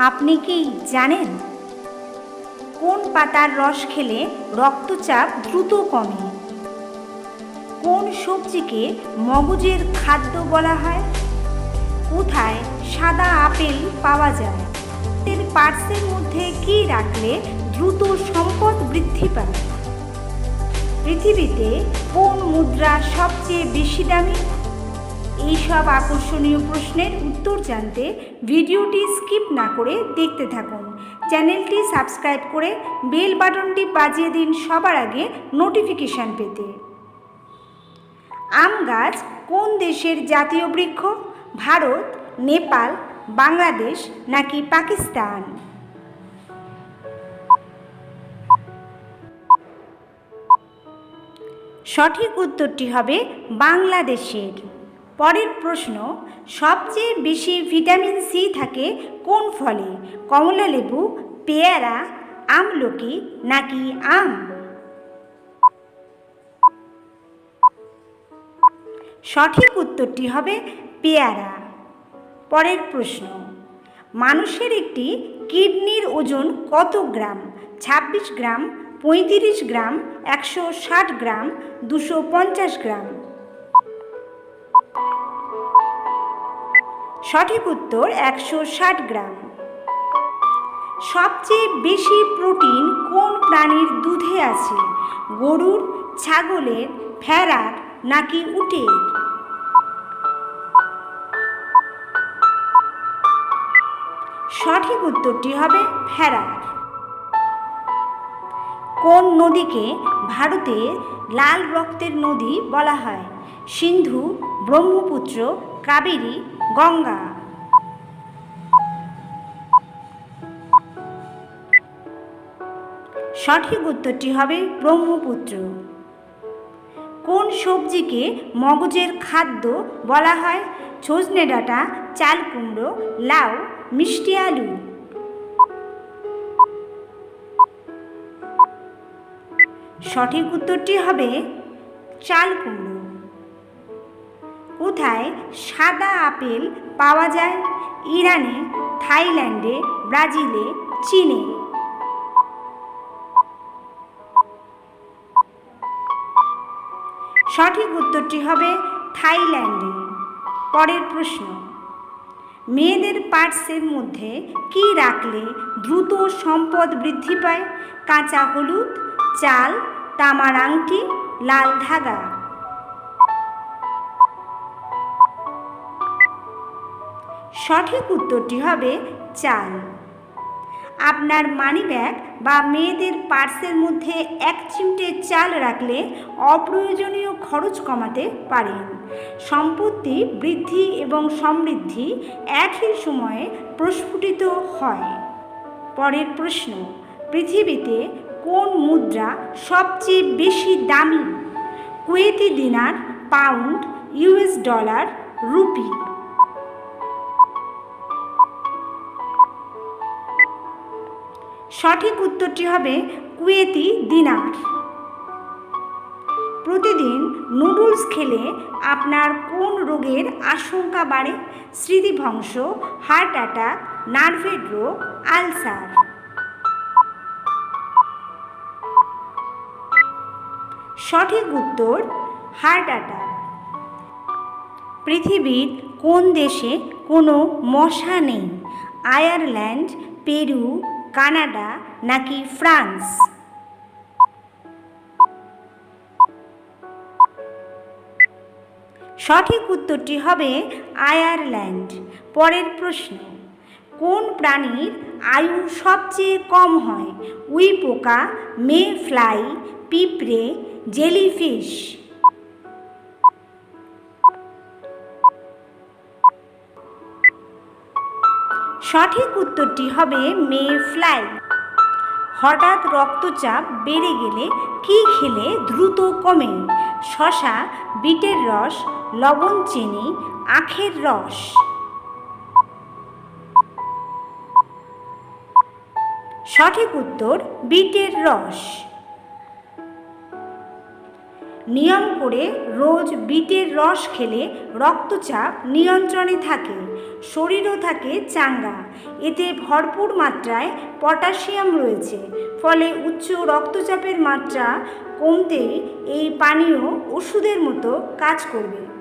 আপনি কি জানেন? কোন পাতার রস খেলে রক্তচাপ দ্রুত কমে? কোন সবজিকে মগজের খাদ্য বলা হয়? কোথায় সাদা আপেল পাওয়া যায়? এর পার্সের মধ্যে কি রাখলে দ্রুত সম্পদ বৃদ্ধি পায়? পৃথিবীতে কোন মুদ্রা সবচেয়ে বেশি দামি? এইসব আকর্ষণীয় প্রশ্নের উত্তর জানতে ভিডিওটি স্কিপ না করে দেখতে থাকুন। চ্যানেলটি সাবস্ক্রাইব করে বেল বাটনটি বাজিয়ে দিন সবার আগে নোটিফিকেশান পেতে। আম গাছ কোন দেশের জাতীয় বৃক্ষ? ভারত, নেপাল, বাংলাদেশ নাকি পাকিস্তান? সঠিক উত্তরটি হবে বাংলাদেশের। পরের প্রশ্ন, সবচেয়ে বেশি ভিটামিন সি থাকে কোন ফলে? কমলা লেবু, পেয়ারা, আমলকি নাকি আম? সঠিক উত্তরটি হবে পেয়ারা। পরের প্রশ্ন, মানুষের একটি কিডনির ওজন কত গ্রাম? ২৬ গ্রাম, পঁয়ত্রিশ গ্রাম, একশো ষাট গ্রাম, দুশো গ্রাম। সঠিক উত্তর একশো ষাট গ্রাম। সবচেয়ে বেশি প্রোটিন কোন প্রাণীর দুধে আছে? গরুর, ছাগলের, ভেড়ার নাকি উটের? সঠিক উত্তরটি হবে ভেড়ার। কোন নদীকে ভারতে লাল রক্তের নদী বলা হয়? সিন্ধু, ব্রহ্মপুত্র কাবেরী, গঙ্গা। সঠিক উত্তরটি হবে ব্রহ্মপুত্র। কোন সবজিকে মগজের খাদ্য বলা হয়? সজনে ডাঁটা, চাল কুমড়ো, লাউ, মিষ্টি আলু। সঠিক উত্তরটি হবে চাল কুমড়ো। কোথায় সাদা আপেল পাওয়া যায়? ইরানে, থাইল্যান্ডে, ব্রাজিলে, চীনে। সঠিক উত্তরটি হবে থাইল্যান্ডে। পরের প্রশ্ন, মেয়েদের পার্সের মধ্যে কি রাখলে দ্রুত সম্পদ বৃদ্ধি পায়? কাঁচা হলুদ, চাল, তামার আংটি, লাল ধাগা। সঠিক উত্তরটি হবে চাল। আপনার মানিব্যাগ বা মেয়েদের পার্সের মধ্যে এক চিমটে চাল রাখলে অপ্রয়োজনীয় খরচ কমাতে পারেন। সম্পত্তি বৃদ্ধি এবং সমৃদ্ধি একই সময়ে প্রস্ফুটিত হয়। পরের প্রশ্ন, পৃথিবীতে কোন মুদ্রা সবচেয়ে বেশি দামি? Kuwaiti dinar pound US dollar rupee সঠিক উত্তরটি হবে কুয়েতি দিনার। প্রতিদিন নুডলস খেলে আপনার কোন রোগের আশঙ্কা বাড়ে? স্মৃতিভংশ হার্ট অ্যাটাক, নার্ভের রোগ, আলসার। সঠিক উত্তর, হার্ট অ্যাটাক। পৃথিবীর কোন দেশে কোনো মশা নেই? আয়ারল্যান্ড, পেরু কানাডা নাকি ফ্রান্স? সঠিক উত্তরটি হবে আয়ারল্যান্ড। পরের প্রশ্ন, কোন প্রাণীর আয়ু সবচেয়ে কম হয়? উই পোকা মে ফ্লাই পিঁপড়ে, জেলিফিশ। সঠিক উত্তরটি হবে মে ফ্লাই। হঠাৎ রক্তচাপ বেড়ে গেলে কি খেলে দ্রুত কমে? শশা, বিটের রস, লবণ চিনি, আখের রস। সঠিক উত্তর, বিটের রস। নিয়ম করে রোজ বিটের রস খেলে রক্তচাপ নিয়ন্ত্রণে থাকে, শরীরও থাকে চাঙ্গা। এতে ভরপুর মাত্রায় পটাশিয়াম রয়েছে, ফলে উচ্চ রক্তচাপের মাত্রা কমতেই এই পানীয় ওষুধের মতো কাজ করবে।